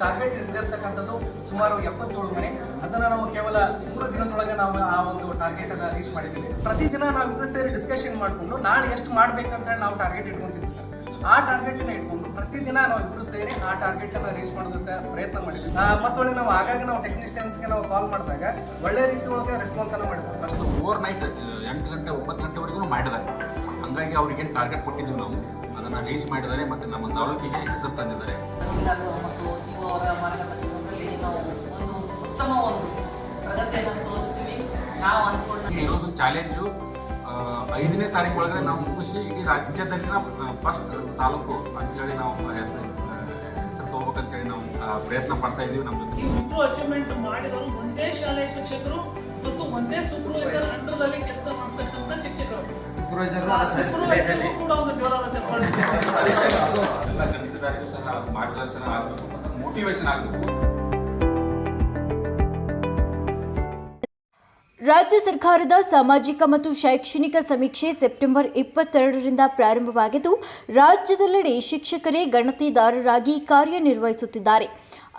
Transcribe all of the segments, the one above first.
Target ಇದ್ದಿರ್ತಕ್ಕಂಥದ್ದು ಸುಮಾರು ಎಪ್ಪತ್ತೇಳು ಮನೆ. ಅದನ್ನ ನಾವು ಕೇವಲ ಮೂರು ದಿನದೊಳಗೆ ನಾವು ಆ ಒಂದು ಟಾರ್ಗೆಟ್ ಅನ್ನ ರೀಚ್ ಮಾಡಿದ್ದೀವಿ. ಪ್ರತಿದಿನ ನಾವು ಇಬ್ಬರು ಸೇರಿ ಡಿಸ್ಕಷನ್ ಮಾಡಿಕೊಂಡು ನಾಳೆ ಎಷ್ಟು ಮಾಡ್ಬೇಕಂತ ಹೇಳಿ ನಾವು ಟಾರ್ಗೆಟ್ ಇಟ್ಕೊಂತೀವಿ ಸರ್. ಆ ಟಾರ್ಗೆಟ್ನ ಇಟ್ಕೊಂಡು ಪ್ರತಿದಿನ ನಾವು ಇಬ್ಬರು ಸೇರಿ ಆ ಟಾರ್ಗೆಟ್ ಅನ್ನ ರೀಚ್ ಮಾಡೋದಕ್ಕೆ ಪ್ರಯತ್ನ ಮಾಡಿದ್ವಿ ಮತ್ತೆ ಮತ್ತೊಳ್ಳೆ ನಾವು ಆಗಾಗ ನಾವು ಟೆಕ್ನಿಷಿಯನ್ಸ್ಗೆ ನಾವು ಕಾಲ್ ಮಾಡಿದಾಗ ಒಳ್ಳೆ ರೀತಿ ಒಳಗೆ ರೆಸ್ಪಾನ್ಸ್ ಅನ್ನ ಮಾಡಿದ್ವಿ ಫಸ್ಟ್ ಓವರ್ ನೈಟ್ ಎಂಟು ಗಂಟೆ ಒಂಬತ್ತು ಗಂಟೆವರೆಗೂ ಮಾಡಿದ್ದಾರೆ. ಹಂಗಾಗಿ ಅವ್ರಿಗೆ ಏನು ಟಾರ್ಗೆಟ್ ಕೊಟ್ಟಿದ್ದೀವಿ ನಾವು. ಅದನ್ನು ರೀಚ್ ಮಾಡಿದ್ದಾರೆ ಮತ್ತು ನಮ್ಮ ತಾಲೂಕಿಗೆ ಹೆಸರು ತಂದಿದ್ದಾರೆ. ಇವು ಅವರ ಮಾರ್ಗದರ್ಶನದಲ್ಲಿ ನಾವು ಒಂದು ಉತ್ತಮ ಒಂದು ಪ್ರಗತಿಯನ್ನು ತೋರಿಸ್ತೀವಿ. ನಾವು ಅನ್ಕೊಂಡು ಇರೋದು ಚಾಲೆಂಜು ಐದನೇ ತಾರೀಕು ಒಳಗೆ ನಾವು ಮುಗಿಸಿ ಇಡೀ ರಾಜ್ಯದಲ್ಲಿನ ಫಸ್ಟ್ ತಾಲೂಕು ಅಂತೇಳಿ ನಾವು ಹೆಸರು ಹೆಸರು ತಗೋಬೇಕಂತೇಳಿ ನಾವು ಪ್ರಯತ್ನ ಪಡ್ತಾ ಇದ್ದೀವಿ ನಮ್ಮ ಜೊತೆ. ಇಬ್ಬರು ಅಚೀವ್ಮೆಂಟ್ ಮಾಡಿದವರು ಒಂದೇ ಶಾಲೆಯ ಶಿಕ್ಷಕರು ಮತ್ತು ಒಂದೇ ಸೂಪರ್ವೈಸರ್ ಅಂಡರ್ದಲ್ಲಿ ಕೆಲಸ ಮಾಡ್ತಕ್ಕಂಥ ಶಿಕ್ಷಕರು. ಸೂಪರ್ವೈಸರ್ ಕೂಡ ಒಂದು ಜೋರಾದ ಚಪ್ಪಾಳೆ ಎಲ್ಲ ಗಣಿತದಾರಿಗೂ ಸಹ ಮಾರ್ಗದರ್ಶನ ಆಗಬೇಕು. ರಾಜ್ಯ ಸರ್ಕಾರದ ಸಾಮಾಜಿಕ ಮತ್ತು ಶೈಕ್ಷಣಿಕ ಸಮೀಕ್ಷೆ ಸೆಪ್ಟೆಂಬರ್ ಇಪ್ಪತ್ತೆರಡರಿಂದ ಪ್ರಾರಂಭವಾಗಿದ್ದು, ರಾಜ್ಯದೆಲ್ಲೆಡೆ ಶಿಕ್ಷಕರೇ ಗಣತಿದಾರರಾಗಿ ಕಾರ್ಯನಿರ್ವಹಿಸುತ್ತಿದ್ದಾರೆ.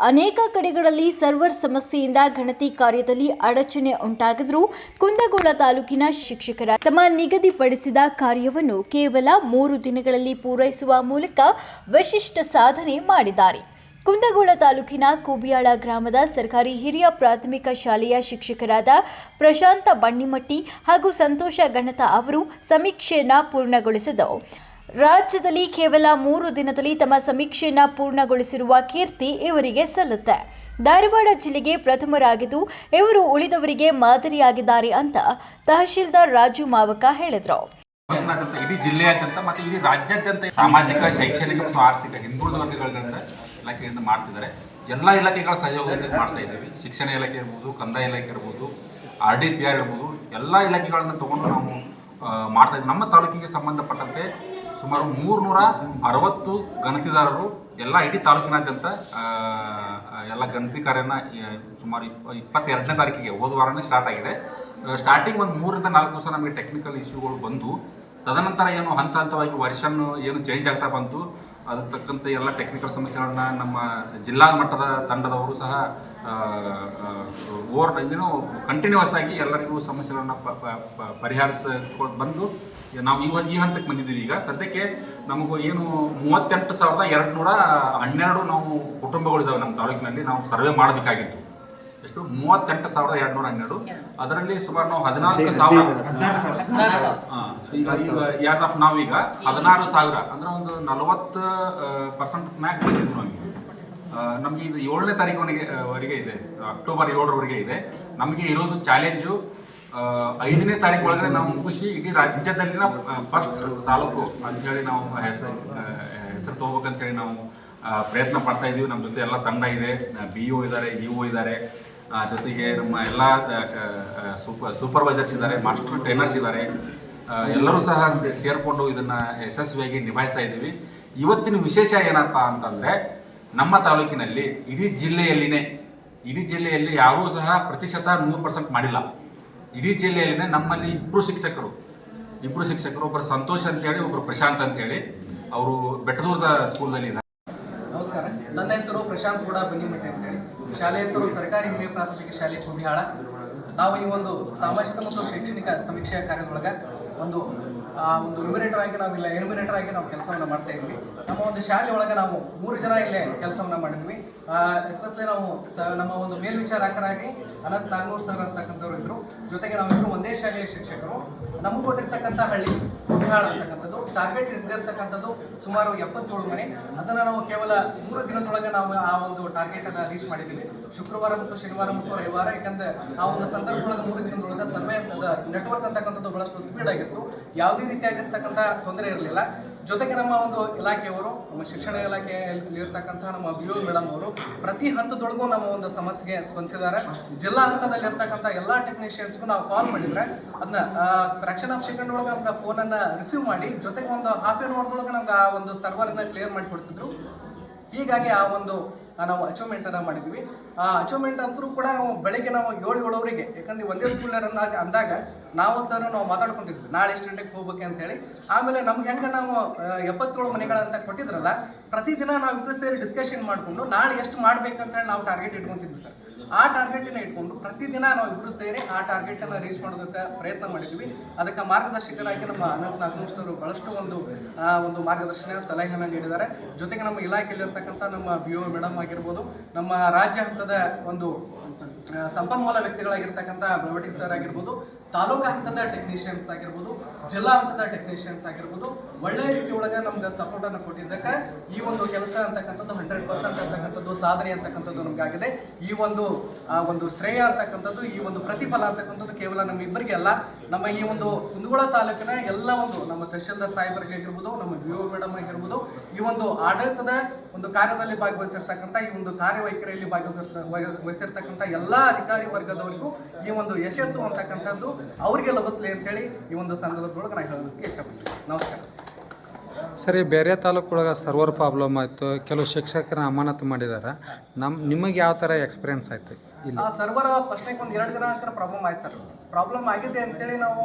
ಅನೇಕ ಕಡೆಗಳಲ್ಲಿ ಸರ್ವರ್ ಸಮಸ್ಯೆಯಿಂದ ಗಣತಿ ಕಾರ್ಯದಲ್ಲಿ ಅಡಚಣೆ ಉಂಟಾಗಿದ್ರೂ, ಕುಂದಗೋಳ ತಾಲೂಕಿನ ಶಿಕ್ಷಕರ ತಮ್ಮ ನಿಗದಿಪಡಿಸಿದ ಕಾರ್ಯವನ್ನು ಕೇವಲ ಮೂರು ದಿನಗಳಲ್ಲಿ ಪೂರೈಸುವ ಮೂಲಕ ವಿಶಿಷ್ಟ ಸಾಧನೆ ಮಾಡಿದ್ದಾರೆ. ಕುಂದಗೋಳ ತಾಲೂಕಿನ ಕೂಬಿಯಾಳ ಗ್ರಾಮದ ಸರ್ಕಾರಿ ಹಿರಿಯ ಪ್ರಾಥಮಿಕ ಶಾಲೆಯ ಶಿಕ್ಷಕರಾದ ಪ್ರಶಾಂತ ಬಣ್ಣಿಮಟ್ಟಿ ಹಾಗೂ ಸಂತೋಷ ಗಣತ ಅವರು ಸಮೀಕ್ಷೆಯನ್ನು ಪೂರ್ಣಗೊಳಿಸಿದವು ರಾಜ್ಯದಲ್ಲಿ ಕೇವಲ ಮೂರು ದಿನದಲ್ಲಿ ತಮ್ಮ ಸಮೀಕ್ಷೆಯನ್ನು ಪೂರ್ಣಗೊಳಿಸಿರುವ ಕೀರ್ತಿ ಇವರಿಗೆ ಸಲ್ಲುತ್ತೆ. ಧಾರವಾಡ ಜಿಲ್ಲೆಗೆ ಪ್ರಥಮರಾಗಿದ್ದು, ಇವರು ಉಳಿದವರಿಗೆ ಮಾದರಿಯಾಗಿದ್ದಾರೆ ಅಂತ ತಹಶೀಲ್ದಾರ್ ರಾಜು ಮಾವಕ ಹೇಳಿದರು. ತಾಲೂಕಿನಾದ್ಯಂತ ಇಡೀ ಜಿಲ್ಲೆಯಾದ್ಯಂತ ಮತ್ತೆ ಇಡೀ ರಾಜ್ಯಾದ್ಯಂತ ಸಾಮಾಜಿಕ, ಶೈಕ್ಷಣಿಕ ಮತ್ತು ಆರ್ಥಿಕ ಹಿಂದುಳಿದ ವರ್ಗಗಳಿಂದ ಇಲಾಖೆಯಿಂದ ಮಾಡ್ತಿದ್ದಾರೆ. ಎಲ್ಲ ಇಲಾಖೆಗಳ ಸಹಯೋಗದಿಂದ ಮಾಡ್ತಾ ಇದ್ದೀವಿ. ಶಿಕ್ಷಣ ಇಲಾಖೆ ಇರ್ಬೋದು, ಕಂದಾಯ ಇಲಾಖೆ ಇರ್ಬೋದು, ಆರ್ ಡಿ ಪಿ ಆರ್ ಇರ್ಬೋದು, ಎಲ್ಲ ಇಲಾಖೆಗಳನ್ನು ತಗೊಂಡು ನಾವು ಮಾಡ್ತಾ ಇದ್ದೀವಿ. ನಮ್ಮ ತಾಲೂಕಿಗೆ ಸಂಬಂಧಪಟ್ಟಂತೆ ಸುಮಾರು ಮೂರ್ನೂರ ಅರವತ್ತು ಗಣತಿದಾರರು ಎಲ್ಲ ಇಡೀ ತಾಲೂಕಿನಾದ್ಯಂತ ಎಲ್ಲ ಗಣತಿ ಕಾರ್ಯನ ಸುಮಾರು ಇಪ್ಪ, ಇಪ್ಪತ್ತೆರಡನೇ ತಾರೀಕಿಗೆ, ಹೋದ ವಾರನೇ ಸ್ಟಾರ್ಟ್ ಆಗಿದೆ. ಸ್ಟಾರ್ಟಿಂಗ್ ಒಂದು ಮೂರರಿಂದ ನಾಲ್ಕು ದಿವಸ ನಮಗೆ ಟೆಕ್ನಿಕಲ್ ಇಶ್ಯೂಗಳು ಬಂದು ತದನಂತರ ಏನು ಹಂತ ಹಂತವಾಗಿ ವರ್ಷನ್ನು ಏನು ಚೇಂಜ್ ಆಗ್ತಾ ಬಂತು ಅದಕ್ಕೆ ತಕ್ಕಂಥ ಎಲ್ಲ ಟೆಕ್ನಿಕಲ್ ಸಮಸ್ಯೆಗಳನ್ನ ನಮ್ಮ ಜಿಲ್ಲಾ ಮಟ್ಟದ ತಂಡದವರು ಸಹ ಓವರ್ ಇದೇನೋ ಕಂಟಿನ್ಯೂಸ್ ಆಗಿ ಎಲ್ಲರಿಗೂ ಸಮಸ್ಯೆಗಳನ್ನ ಪ- ಪ- ಪ- ಪರಿಹರಿಸ್ಕೊಂಡು ಬಂದು, ನಾವು ಈ ಈ ಹಂತಕ್ಕೆ ಬಂದಿದ್ದೀವಿ ಈಗ. ಸದ್ಯಕ್ಕೆ ನಮಗೂ ಏನು ಮೂವತ್ತೆಂಟು ಸಾವಿರದ ಎರಡು ನೂರ ಹನ್ನೆರಡು ನಾವು ಕುಟುಂಬಗಳಿದ್ದಾವೆ ನಮ್ಮ ತಾಲೂಕಿನಲ್ಲಿ, ನಾವು ಸರ್ವೆ ಮಾಡಬೇಕಾಗಿತ್ತು. ಎಷ್ಟು? ಮೂವತ್ತೆಂಟು ಸಾವಿರದ ಎರಡು ನೂರ ಹನ್ನೆರಡು ಅದರಲ್ಲಿ ಸುಮಾರು ನಾವು ಹದಿನಾಲ್ಕು ಸಾವಿರ. ಈಗ ಈಗ ಯಾಸ್ ಆಫ್ ನಾವು ಈಗ ಹದಿನಾರು ಸಾವಿರ. ಅಂದ್ರೆ ಒಂದು ನಲವತ್ತು ಪರ್ಸೆಂಟ್ ಮ್ಯಾಕ್ ಬಂದಿದ್ರು ನಮಗೆ. ನಮಗೆ ಇದು ಏಳನೇ ತಾರೀಕುವರೆಗೆ ವರೆಗೆ ಇದೆ. ಅಕ್ಟೋಬರ್ ಏಳರವರೆಗೆ ಇದೆ. ನಮಗೆ ಇರೋದು ಚಾಲೆಂಜು ಐದನೇ ತಾರೀಕು ಒಳಗಡೆ ನಾವು ಮುಗಿಸಿ ಇಡೀ ರಾಜ್ಯದಲ್ಲಿನ ಫಸ್ಟ್ ತಾಲೂಕು ಅಂತೇಳಿ ನಾವು ಹೆಸರು ಹೆಸರು ತಗೋಬೇಕಂತೇಳಿ ನಾವು ಪ್ರಯತ್ನ ಪಡ್ತಾ ಇದ್ದೀವಿ ನಮ್ಮ ಜೊತೆ ಎಲ್ಲ ತಂಡ ಇದೆ. ಬಿ ಒ ಇದ್ದಾರೆ ಇ ಒ ಇದ್ದಾರೆ. ಜೊತೆಗೆ ನಮ್ಮ ಎಲ್ಲ ಸೂಪರ್ ಸೂಪರ್ವೈಸರ್ಸ್ ಇದ್ದಾರೆ ಮಾಸ್ಟರ್ ಟ್ರೈನರ್ಸ್ ಇದ್ದಾರೆ. ಎಲ್ಲರೂ ಸಹ ಸೇರಿಕೊಂಡು ಇದನ್ನು ಯಶಸ್ವಿಯಾಗಿ ನಿಭಾಯಿಸ್ತಾ ಇದ್ದೀವಿ. ಇವತ್ತಿನ ವಿಶೇಷ ಏನಪ್ಪ ಅಂತಂದರೆ, ನಮ್ಮ ತಾಲೂಕಿನಲ್ಲಿ ಇಡೀ ಜಿಲ್ಲೆಯಲ್ಲಿನೇ, ಇಡೀ ಜಿಲ್ಲೆಯಲ್ಲಿ ಯಾರೂ ಸಹ ಪ್ರತಿಶತ ನೂರು ಪರ್ಸೆಂಟ್ ಮಾಡಿಲ್ಲ. ಇಡೀ ಜಿಲ್ಲೆಯಲ್ಲಿನೇ ನಮ್ಮಲ್ಲಿ ಇಬ್ಬರು ಶಿಕ್ಷಕರು. ಇಬ್ಬರು ಶಿಕ್ಷಕರು ಒಬ್ಬರು ಸಂತೋಷ್ ಅಂತೇಳಿ ಒಬ್ಬರು ಪ್ರಶಾಂತ್ ಅಂತೇಳಿ. ಅವರು ಬೆಟ್ಟದೂರದ ಸ್ಕೂಲ್ದಲ್ಲಿ ಇದ್ದಾರೆ ನಮಸ್ಕಾರ. ನನ್ನ ಹೆಸರು ಪ್ರಶಾಂತ್ ಕೂಡ ಬನ್ನಿಮಠ ಅಂತೇಳಿ. ಶಾಲೆಯ ಹೆಸರು ಸರ್ಕಾರಿ ಹಿರಿಯ ಪ್ರಾಥಮಿಕ ಶಾಲೆ ಕುಬಿಹಾಳ. ನಾವು ಈ ಒಂದು ಸಾಮಾಜಿಕ ಮತ್ತು ಶೈಕ್ಷಣಿಕ ಸಮೀಕ್ಷೆಯ ಕಾರ್ಯದೊಳಗೆ ಒಂದು ಒಂದು ನ್ಯೂಮಿನೇಟರ್ ಆಗಿ ನಾವು ಇಲ್ಲ ಎನ್ಯುಮಿನೇಟರ್ ಆಗಿ ನಾವು ಕೆಲಸವನ್ನು ಮಾಡ್ತಾ ಇದ್ವಿ. ನಮ್ಮ ಒಂದು ಶಾಲೆ ಒಳಗೆ ನಾವು ಮೂರು ಜನ ಇಲ್ಲೇ ಕೆಲಸವನ್ನು ಮಾಡಿದ್ವಿ. ಎಸ್ಪೆಷಲಿ ನಾವು ಸ, ನಮ್ಮ ಒಂದು ಮೇಲ್ವಿಚಾರಕರಾಗಿ ಅನಂತ್ ನಾಗೂರ್ ಸರ್ ಅಂತಕ್ಕಂಥವ್ರು ಇದ್ರು. ಜೊತೆಗೆ ನಾವಿಬ್ಬರು ಒಂದೇ ಶಾಲೆಯ ಶಿಕ್ಷಕರು. ನಮ್ಗೆ ಕೊಟ್ಟಿರ್ತಕ್ಕಂಥ ಹಳ್ಳಿ ಕುಬಿಹಾಳ ಅಂತಕ್ಕಂಥದ್ದು ಟಾರ್ಗೆಟ್ ಇದ್ದಿರ್ತಕ್ಕಂಥದ್ದು ಸುಮಾರು ಎಪ್ಪತ್ತೇಳು ಮನೆ. ಅದನ್ನು ನಾವು ಕೇವಲ ಮೂರು ದಿನದೊಳಗೆ ನಾವು ಆ ಒಂದು ಟಾರ್ಗೆಟ್ ಅನ್ನ ರೀಚ್ ಮಾಡಿದ್ದೀವಿ. ಶುಕ್ರವಾರ ಮತ್ತು ಶನಿವಾರ ಮತ್ತು ರವಿವಾರ, ಯಾಕಂದ್ರೆ ಆ ಒಂದು ಸಂದರ್ಭದೊಳಗೆ ಮೂರು ದಿನದೊಳಗೆ ಸರ್ವೆ ನೆಟ್ವರ್ಕ್ ಅಂತಕ್ಕಂಥದ್ದು ಬಹಳಷ್ಟು ಸ್ಪೀಡ್ ಆಗಿತ್ತು. ಯಾವುದೇ ರೀತಿಯಾಗಿರ್ತಕ್ಕಂಥ ತೊಂದರೆ ಇರಲಿಲ್ಲ. ಜೊತೆಗೆ ನಮ್ಮ ಒಂದು ಇಲಾಖೆಯವರು, ನಮ್ಮ ಶಿಕ್ಷಣ ಇಲಾಖೆಯಲ್ಲಿ ಇರ್ತಕ್ಕಂಥ ನಮ್ಮ ಬಿ ಮೇಡಮ್ ಅವರು ಪ್ರತಿ ಹಂತದೊಳಗೂ ನಮ್ಮ ಒಂದು ಸಮಸ್ಯೆಗೆ ಸ್ಪಂದಿಸಿದ್ದಾರೆ. ಜಿಲ್ಲಾ ಹಂತದಲ್ಲಿ ಇರ್ತಕ್ಕಂಥ ಎಲ್ಲ ಟೆಕ್ನಿಷಿಯನ್ಸ್ಗೂ ನಾವು ಕಾಲ್ ಮಾಡಿದ್ರೆ ಅದನ್ನ ರಕ್ಷಣಾ ಸೆಕೆಂಡ್ ಒಳಗೆ ನಮ್ಗೆ ಫೋನನ್ನು ರಿಸೀವ್ ಮಾಡಿ, ಜೊತೆಗೆ ಒಂದು ಹಾಫ್ ಆನ್ ಅವರ್ದೊಳಗೆ ನಮ್ಗೆ ಆ ಒಂದು ಸರ್ವರನ್ನು ಕ್ಲಿಯರ್ ಮಾಡಿಕೊಡ್ತಿದ್ರು ಹೀಗಾಗಿ ಆ ಒಂದು ನಾವು ಅಚೀವ್ಮೆಂಟ್ ಅನ್ನ ಮಾಡಿದ್ವಿ. ಅಚೀವ್ಮೆಂಟ್ ಅಂತರೂ ಕೂಡ ನಾವು ಬೆಳಿಗ್ಗೆ ನಾವು ಏಳು ಏಳುವರೆಗೆ ಯಾಕಂದ್ರೆ ಒಂದೇ ಸ್ಕೂಲ್ ಅಂದಾಗ ನಾವು ಸರ್ ನಾವು ಮಾತಾಡ್ಕೊಂತಿದ್ವಿ. ನಾಳೆ ಎಷ್ಟು ಗಂಟೆಗೆ ಹೋಗ್ಬೇಕು ಅಂತ ಹೇಳಿ ಆಮೇಲೆ ನಮ್ಗೆ ಹೆಂಗೆ ನಾವು ಆ, ಎಪ್ಪತ್ತೇಳು ಮನೆಗಳಂತ ಕೊಟ್ಟಿದ್ರಲ್ಲ ಪ್ರತಿದಿನ ನಾವು ಇಬ್ಬರು ಸೇರಿ ಡಿಸ್ಕಷನ್ ಮಾಡಿಕೊಂಡು ನಾಳೆ ಎಷ್ಟು ಮಾಡ್ಬೇಕಂತೇಳಿ ನಾವು ಟಾರ್ಗೆಟ್ ಇಟ್ಕೊಂತಿದ್ವಿ ಸರ್ ಆ ಟಾರ್ಗೆಟನ್ನ ಇಟ್ಕೊಂಡು ಪ್ರತಿದಿನ ನಾವು ಇಬ್ಬರು ಸೇರಿ ಆ ಟಾರ್ಗೆಟನ್ನು ರೀಚ್ ಮಾಡೋದಕ್ಕೆ ಪ್ರಯತ್ನ ಮಾಡಿದ್ವಿ. ಅದಕ್ಕೆ ಮಾರ್ಗದರ್ಶಕರಾಗಿ ನಮ್ಮ ಅನಂತ್ ನಾಗಮೂರ್ ಸರ್ ಬಹಳಷ್ಟು ಒಂದು ಒಂದು ಮಾರ್ಗದರ್ಶನ ಸಲಹೆಯನ್ನು ನೀಡಿದ್ದಾರೆ. ಜೊತೆಗೆ ನಮ್ಮ ಇಲಾಖೆಯಲ್ಲಿರ್ತಕ್ಕಂಥ ನಮ್ಮ ಬಿ ಒ ಮೇಡಮ್ ಆಗಿರ್ಬೋದು ನಮ್ಮ ರಾಜ್ಯ ಒಂದು ಸಂಪನ್ಮೂಲ ವ್ಯಕ್ತಿಗಳಾಗಿರ್ತಕ್ಕಂಥ ಬಯೋಟಿಕ್ ಸರ್ ಆಗಿರ್ಬೋದು ತಾಲೂಕು ಹಂತದ ಟೆಕ್ನಿಷಿಯನ್ಸ್ ಆಗಿರ್ಬೋದು ಜಿಲ್ಲಾ ಹಂತದ ಟೆಕ್ನಿಷಿಯನ್ಸ್ ಆಗಿರ್ಬೋದು, ಒಳ್ಳೆ ರೀತಿ ಒಳಗೆ ನಮ್ಗೆ ಸಪೋರ್ಟ್ ಅನ್ನು ಕೊಟ್ಟಿದ್ದಕ್ಕೆ ಈ ಒಂದು ಕೆಲಸ ಅಂತಕ್ಕಂಥದ್ದು ಹಂಡ್ರೆಡ್ ಪರ್ಸೆಂಟ್ ಅಂತಕ್ಕಂಥದ್ದು, ಸಾಧನೆ ಅಂತಕ್ಕಂಥದ್ದು ನಮಗಾಗಿದೆ ಈ ಒಂದು ಒಂದು ಶ್ರೇಯ ಅಂತಕ್ಕಂಥದ್ದು, ಈ ಒಂದು ಪ್ರತಿಫಲ ಅಂತಕ್ಕಂಥದ್ದು ಕೇವಲ ನಮ್ಮ ಇಬ್ಬರಿಗೆ ಅಲ್ಲ, ನಮ್ಮ ಈ ಒಂದು ಕುಂದಗೋಳ ತಾಲೂಕಿನ ಎಲ್ಲ ಒಂದು ನಮ್ಮ ತಹಶೀಲ್ದಾರ್ ಸಾಹೇಬರಿಗೆ ಆಗಿರ್ಬೋದು, ನಮ್ಮ ವಿ ಒ ಮೇಡಮ್ ಆಗಿರ್ಬೋದು, ಈ ಒಂದು ಆಡಳಿತದ ಒಂದು ಕಾರ್ಯದಲ್ಲಿ ಭಾಗವಹಿಸಿರ್ತಕ್ಕಂಥ, ಈ ಒಂದು ಕಾರ್ಯವೈಖರಿಯಲ್ಲಿ ಭಾಗವಹಿಸಿರ್ತ ವಹಿಸ್- ವಹಿಸಿರ್ತಕ್ಕಂಥ ಎಲ್ಲ ಅಧಿಕಾರಿ ವರ್ಗದವರಿಗೂ ಈ ಒಂದು ಯಶಸ್ಸು ಅಂತಕ್ಕಂಥದ್ದು ಅವರಿಗೆ ಲಭಿಸ್ಲಿ ಅಂತೇಳಿ ಈ ಒಂದು ನಾನು ಹೇಳೋದಕ್ಕೆ ಇಷ್ಟಪಡ್ತೀನಿ. ನಮಸ್ಕಾರ. ಸರಿ ಬೇರೆ ತಾಲೂಕೊಳಗೆ ಸರ್ವರ್ ಪ್ರಾಬ್ಲಮ್ ಆಯಿತು ಕೆಲವು ಶಿಕ್ಷಕರ ಅಮಾನತು ಮಾಡಿದ್ದಾರೆ ನಮ್ಮ ನಿಮಗೆ ಯಾವ ಥರ ಎಕ್ಸ್ಪೀರಿಯನ್ಸ್ ಆಯಿತು ಇಲ್ಲ? ಆ ಸರ್ವರ್ ಫಸ್ಟ್ನಾಗ ಒಂದು ಎರಡು ದಿನ ಅಂತ ಪ್ರಾಬ್ಲಮ್ ಆಯ್ತು ಸರ್ ಪ್ರಾಬ್ಲಮ್ ಆಗಿದೆ ಅಂತೇಳಿ ನಾವು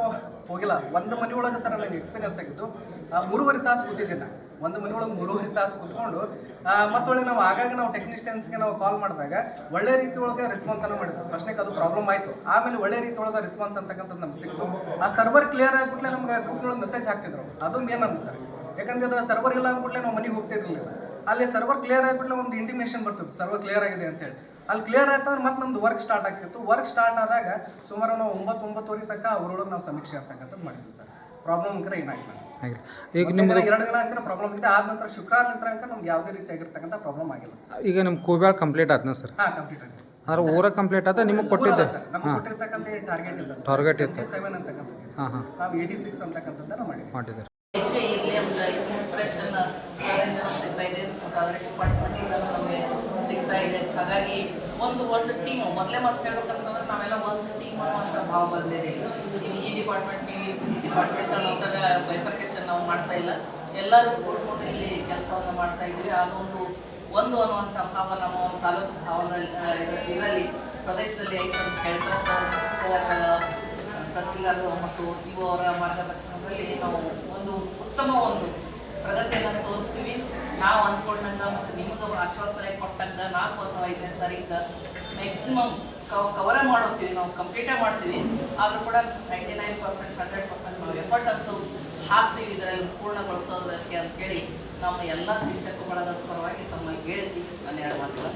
ಹೋಗಿಲ್ಲ. ಒಂದು ಮನೆ ಒಳಗೆ ಸರ್ ನನಗೆ ಎಕ್ಸ್ಪೀರಿಯನ್ಸ್ ಆಗಿತ್ತು ಆ, ಮೂರುವರೆ ತಾಸು ಕೂತಿದ್ದೆ ನಾನು ಒಂದು ಮನೆ ಒಳಗೆ ಮೂರುವರೆ ತಾಸು ಕುತ್ಕೊಂಡು ಮತ್ತೊಳಗೆ ನಾವು ಆಗಾಗ ನಾವು ಟೆಕ್ನಿಷಿಯನ್ಸ್ಗೆ ನಾವು ಕಾಲ್ ಮಾಡಿದಾಗ ಒಳ್ಳೆ ರೀತಿ ಒಳಗೆ ರೆಸ್ಪಾನ್ಸ್ ಅನ್ನು ಮಾಡಿದ್ರು. ಫಸ್ಟ್ನಾಗ ಅದು ಪ್ರಾಬ್ಲಮ್ ಆಯಿತು. ಆಮೇಲೆ ಒಳ್ಳೆ ರೀತಿ ಒಳಗೆ ರೆಸ್ಪಾನ್ಸ್ ಅಂತಕ್ಕಂಥದ್ದು ನಮ್ಗೆ ಸಿಕ್ತು. ಆ ಸರ್ವರ್ ಕ್ಲಿಯರ್ ಆಗಿಬಿಟ್ಲೆ ನಮ್ಗೆ ಗ್ರೂಪ್ನೊಳಗೆ ಮೆಸೇಜ್ ಹಾಕ್ತಿದ್ರು. ಅದು ಮೇನ್ ನಮ್ಗೆ ಸರ್ ಯಾಕಂದ್ರೆ ಅದು ಸರ್ವರ್ ಇಲ್ಲ ಅಂದ್ಬಿಟ್ಲೆ ನಾವು ಮನೆಗೆ ಹೋಗ್ತಿರ್ಲಿಲ್ಲ. ಅಲ್ಲಿ ಸರ್ವರ್ ಕ್ಲಿಯರ್ ಆಗಿಬಿಟ್ಲೆ ಒಂದು ಇಂಟಿಮೇಷನ್ ಬರ್ತಿತ್ತು. ಸರ್ವರ್ ಕ್ಲಿಯರ್ ಆಗಿದೆ ಅಂತೇಳಿ ಅಲ್ಲಿ ಕ್ಲಿಯರ್ ಆಯ್ತಂದ್ರೆ ಮತ್ತೆ ನಮ್ದು ವರ್ಕ್ ಸ್ಟಾರ್ಟ್ ಆಗ್ತಿತ್ತು. ವರ್ಕ್ ಸ್ಟಾರ್ಟ್ ಆದಾಗ ಸುಮಾರು ನಾವು ಒಂಬತ್ತು ಒಂಬತ್ತುವರೆ ತನಕ ಅವರೊಳಗೆ ನಾವು ಸಮೀಕ್ಷೆ ಆಗ್ತಕ್ಕಂಥದ್ದು ಮಾಡಿದ್ವಿ ಸರ್. ಪ್ರಾಬ್ಲಮ್ ಅಂಕರ ಏನಾಗಿಲ್ಲ. ಹಾಗೆ. ಈಗ ನಿಮ್ಮ ಎರಡು ದಿನ ಅಂಕರ ಪ್ರಾಬ್ಲಮ್ ಇದೆ. ಆದ ನಂತರ ಶುಕ್ರವಾರ ನಂತರ ಅಂಕ ನಮ್ಗೆ ಯಾವುದೇ ರೀತಿ ಆಗಿರ್ತಕ್ಕಂಥ ಪ್ರಾಬ್ಲಮ್ ಆಗಿಲ್ಲ. ಈಗ ನಿಮ್ಮ ಕೋಬ್ಯಾಳ ಕಂಪ್ಲೀಟ್ ಆದ್ನ ಸರ್ ಹಾಂ ಕಂಪ್ಲೀಟ್ ಆಗಿದೆ ಅಂದ್ರೆ ಊರ ಕಂಪ್ಲೀಟ್ ಆದ ನಿಮಗೆ ಕೊಟ್ಟಿದ್ದೆ? ಸರ್ ನಮ್ಗೆ ಕೊಟ್ಟಿರ್ತಕ್ಕಂಥ ಟಾರ್ಗೆಟ್ ಇದೆ ಟಾರ್ಗೆಟ್ ಇತ್ತು. ಸೆವೆನ್ ಅಂತಕ್ಕಂಥದ್ದು. ಹಾಂ ಹಾಂ. ನಾವು ಏಯ್ಟಿ ಸಿಕ್ಸ್ ಅಂತಕ್ಕಂಥದ್ದನ್ನು ಮಾಡಿ ಮಾಡಿದ್ದಾರೆ. ಹೆಚ್ಚೆ ಇರಲಿ ಅಂತ ಇನ್ಸ್ಪಿರೇಷನ್ ಸಿಗ್ತಾ ಇದೆ. ಡಿಪಾರ್ಟ್ಮೆಂಟ್ ನಮಗೆ ಸಿಗ್ತಾ ಇದೆ. ಹಾಗಾಗಿ ಒಂದು ಒಂದು ಟೀಮ್ ಮೊದಲೇ ಮಾತು ಹೇಳ್ಬೇಕಂತಂದ್ರೆ ನಾವೆಲ್ಲ ಒಂದು ಟೀಮ್ ಅಷ್ಟು ಭಾವ ಬಂದಿದೆ ನೀವು ಈ ಡಿಪಾರ್ಟ್ಮೆಂಟ್ ಈ ಡಿಪಾರ್ಟ್ಮೆಂಟ್ ಬೈಫರ್ಕೇಶನ್ ನಾವು ಮಾಡ್ತಾ ಇಲ್ಲ. ಎಲ್ಲರೂ ಕೂಡ್ಕೊಂಡು ಇಲ್ಲಿ ಕೆಲಸವನ್ನು ಮಾಡ್ತಾ ಇದ್ದೀವಿ. ಅದೊಂದು ಒಂದು ಅನ್ನುವಂಥ ಭಾವ ನಮ್ಮ ಒಂದು ತಾಲೂಕು ಭಾವದಲ್ಲಿ ಇದರಲ್ಲಿ, ಪ್ರದೇಶದಲ್ಲಿ ಐತೆ ಅಂತ ಹೇಳ್ತಾ ಸರ್ ಸರ್ ತಹಸೀಲ್ದಾರ್ ಮತ್ತು ಇವು ಅವರ ಮಾರ್ಗದರ್ಶನದಲ್ಲಿ ನಾವು ಒಂದು ಉತ್ತಮ ಒಂದು ಪ್ರಗತಿಯನ್ನು ತೋರಿಸ್ತೀವಿ. ನಾವು ಅಂದ್ಕೊಂಡಂಗ ಮತ್ತು ನಿಮಗೆ ಆಶ್ವಾಸನೆ ಕೊಟ್ಟಂಗ ನಾಲ್ಕು ಅಥವಾ ಐದನೇ ತಾರೀಕು ಮ್ಯಾಕ್ಸಿಮಮ್ ಕವರ ಮಾಡೋತೀವಿ. ನಾವು ಕಂಪ್ಲೀಟೇ ಮಾಡ್ತೀವಿ. ಆದರೂ ಕೂಡ ninety nine percent hundred percent ನಾವು ಎಫರ್ಟ್ ಅಂತೂ ಹಾಕ್ತೀವಿ ಇದರಲ್ಲಿ ಪೂರ್ಣಗೊಳಿಸೋದಕ್ಕೆ ಅಂತೇಳಿ ನಮ್ಮ ಎಲ್ಲ ಶಿಕ್ಷಕ ಪರವಾಗಿ ತಮ್ಮ ಮಾತುಗಳು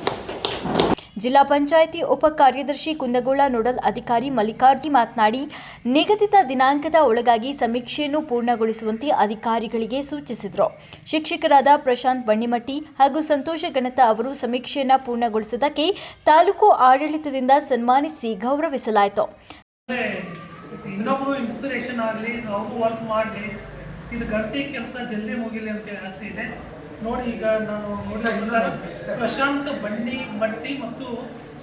ಜಿಲ್ಲಾ ಪಂಚಾಯಿತಿ ಉಪ ಕಾರ್ಯದರ್ಶಿ ಕುಂದಗೋಳ ನೋಡಲ್ ಅಧಿಕಾರಿ ಮಲ್ಲಿಕಾರ್ಜಿ ಮಾತನಾಡಿ, ನಿಗದಿತ ದಿನಾಂಕದ ಒಳಗಾಗಿ ಸಮೀಕ್ಷೆಯನ್ನು ಪೂರ್ಣಗೊಳಿಸುವಂತೆ ಅಧಿಕಾರಿಗಳಿಗೆ ಸೂಚಿಸಿದರು. ಶಿಕ್ಷಕರಾದ ಪ್ರಶಾಂತ್ ಬಣ್ಣಿಮಟ್ಟಿ ಹಾಗೂ ಸಂತೋಷ ಗಣತ ಅವರು ಸಮೀಕ್ಷೆಯನ್ನು ಪೂರ್ಣಗೊಳಿಸಿದ್ದಕ್ಕೆ ತಾಲೂಕು ಆಡಳಿತದಿಂದ ಸನ್ಮಾನಿಸಿ ಗೌರವಿಸಲಾಯಿತು. ಇನ್ನೊಬ್ರು ಇನ್ಸ್ಪಿರೇಷನ್ ಆಗಲಿ ಅವರು ವರ್ಕ್ ಮಾಡಲಿ ಇದು ಗಣತಿ ಕೆಲಸ ಜಲ್ದಿ ಮುಗಿಲಿ ಅಂತ ಆಸೆ ಇದೆ. ನೋಡಿ ಈಗ ನಾನು ಪ್ರಶಾಂತ್ ಬಂಡಿ ಮಟ್ಟಿ ಮತ್ತು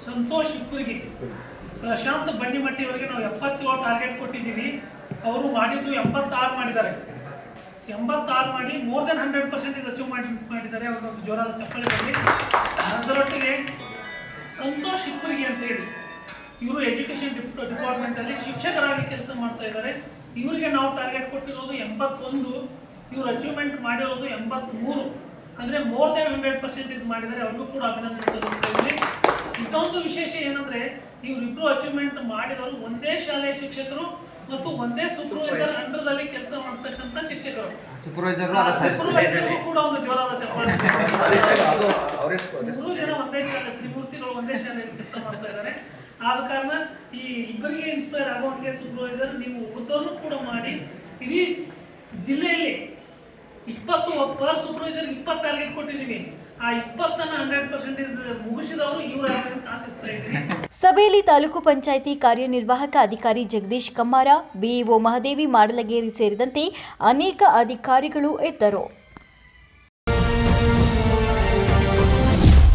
ಸಂತೋಷ್ ಇಬ್ಬರಿಗೆ. ಪ್ರಶಾಂತ್ ಬಂಡಿ ಮಟ್ಟಿ ಅವರಿಗೆ ನಾವು ಎಪ್ಪತ್ತೇಳು ಟಾರ್ಗೆಟ್ ಕೊಟ್ಟಿದ್ದೀವಿ. ಅವರು ಮಾಡಿದ್ದು ಎಂಬತ್ತಾರು ಮಾಡಿದ್ದಾರೆ. ಎಂಬತ್ತಾರು ಮಾಡಿ ಮೋರ್ ದೆನ್ ಹಂಡ್ರೆಡ್ ಪರ್ಸೆಂಟ್ ಇದು ಅಚೀವ್ ಮಾಡಿ ಮಾಡಿದ್ದಾರೆ ಅವ್ರಿಗೊಂದು ಜೋರಾದ ಚಪ್ಪಲಿ ಬರಲಿ ಅದರೊಟ್ಟಿಗೆ ಸಂತೋಷ್ ಇಬ್ಬರಿಗೆ ಅಂತ ಹೇಳಿ. ಇವರು ಎಜುಕೇಶನ್ ಡಿಪಾರ್ಟ್ಮೆಂಟ್ ಅಲ್ಲಿ ಶಿಕ್ಷಕರಾಗಿ ಕೆಲಸ ಮಾಡ್ತಾ ಇದ್ದಾರೆ ಇವರಿಗೆ ನಾವು ಟಾರ್ಗೆಟ್ ಕೊಟ್ಟಿರೋದು ಎಂಬತ್ತೊಂದು ಇವರು ಅಚೀವ್ಮೆಂಟ್ ಮಾಡಿರೋದು ಎಂಬತ್ಮೂರು. ಅಂದ್ರೆ ಮೋರ್ ದೆನ್ ಹಂಡ್ರೆಡ್ ಪರ್ಸೆಂಟೇಜ್ ಮಾಡಿದರೆ ಅವ್ರಿಗೂ ಕೂಡ ಅಭಿನಂದನೆ ಸಲ್ಲಿಸ್ತಾ ಇದ್ದೀನಿ ಇನ್ನೊಂದು ವಿಶೇಷ ಏನಂದ್ರೆ ಇವರಿಬ್ರು ಅಚೀವ್ಮೆಂಟ್ ಮಾಡಿದವರು ಒಂದೇ ಶಾಲೆಯ ಶಿಕ್ಷಕರು ಮತ್ತು ಒಂದೇ ಸೂಪರ್ವೈಸರ್ ಅಂಡರ್ದಲ್ಲಿ ಕೆಲಸ ಮಾಡ್ತಕ್ಕಂಥ ಶಿಕ್ಷಕರು. ಸೂಪರ್ವೈಸರ್ ಕೂಡ ಒಂದು ಜೋರಾದ ಚಪ್ಪಾಳೆ. ಮೂರು ಜನ ಒಂದೇ ಶಾಲೆ ತ್ರಿಮೂರ್ತಿಗಳು ಒಂದೇ ಶಾಲೆಯಲ್ಲಿ ಕೆಲಸ ಮಾಡ್ತಾ ಇದ್ದಾರೆ ಆದ ಕಾರಣ ಈ ಇಬ್ಬರಿಗೆ ಇನ್ಸ್ಪೈರ್ ಆಗುವಂಗೆ ಸೂಪರ್ವೈಸರ್ ನೀವು ಉಳಿದವ್ರನ್ನು ಕೂಡ ಮಾಡಿ ಇಡೀ ಜಿಲ್ಲೆಯಲ್ಲಿ ಇಪ್ಪತ್ತು ಪರ್ ಸೂಪರ್ವೈಸರ್ ಇಪ್ಪತ್ತು ಟಾರ್ಗೆಟ್ ಕೊಟ್ಟಿದ್ದೀನಿ ಆ ಮುಗಿಸಿದವರು ಇದ್ದೀನಿ ಸಭೆಯಲ್ಲಿ ತಾಲೂಕು ಪಂಚಾಯಿತಿ ಕಾರ್ಯನಿರ್ವಾಹಕ ಅಧಿಕಾರಿ ಜಗದೀಶ್ ಕಮ್ಮಾರ, ಬಿಇಒ ಮಹದೇವಿ ಮಾಡಲಗೇರಿ ಸೇರಿದಂತೆ ಅನೇಕ ಅಧಿಕಾರಿಗಳು ಇದ್ದರು.